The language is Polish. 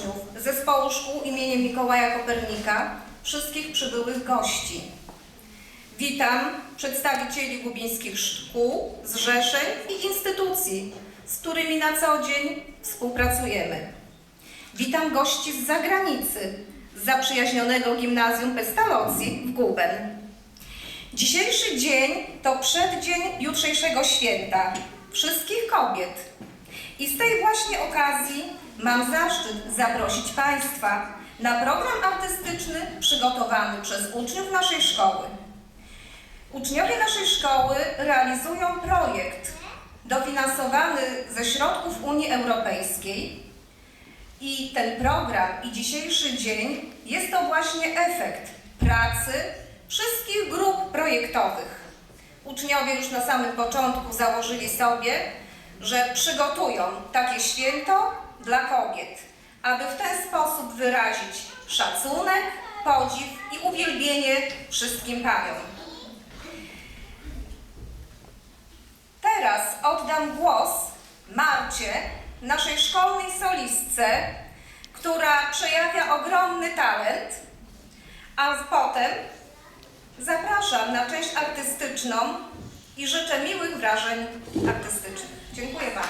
uczniów Zespołu Szkół imieniem Mikołaja Kopernika, wszystkich przybyłych gości. Witam przedstawicieli gubińskich szkół, zrzeszeń i instytucji, z którymi na co dzień współpracujemy. Witam gości z zagranicy, z zaprzyjaźnionego gimnazjum Pestalozzi w Guben. Dzisiejszy dzień to przeddzień jutrzejszego święta wszystkich kobiet. I z tej właśnie okazji mam zaszczyt zaprosić Państwa na program artystyczny przygotowany przez uczniów naszej szkoły. Uczniowie naszej szkoły realizują projekt dofinansowany ze środków Unii Europejskiej i ten program i dzisiejszy dzień jest to właśnie efekt pracy wszystkich grup projektowych. Uczniowie już na samym początku założyli sobie, że przygotują takie święto dla kobiet, aby w ten sposób wyrazić szacunek, podziw i uwielbienie wszystkim paniom. Teraz oddam głos Marcie, naszej szkolnej solistce, która przejawia ogromny talent, a potem zapraszam na część artystyczną i życzę miłych wrażeń artystycznych. 真贵吧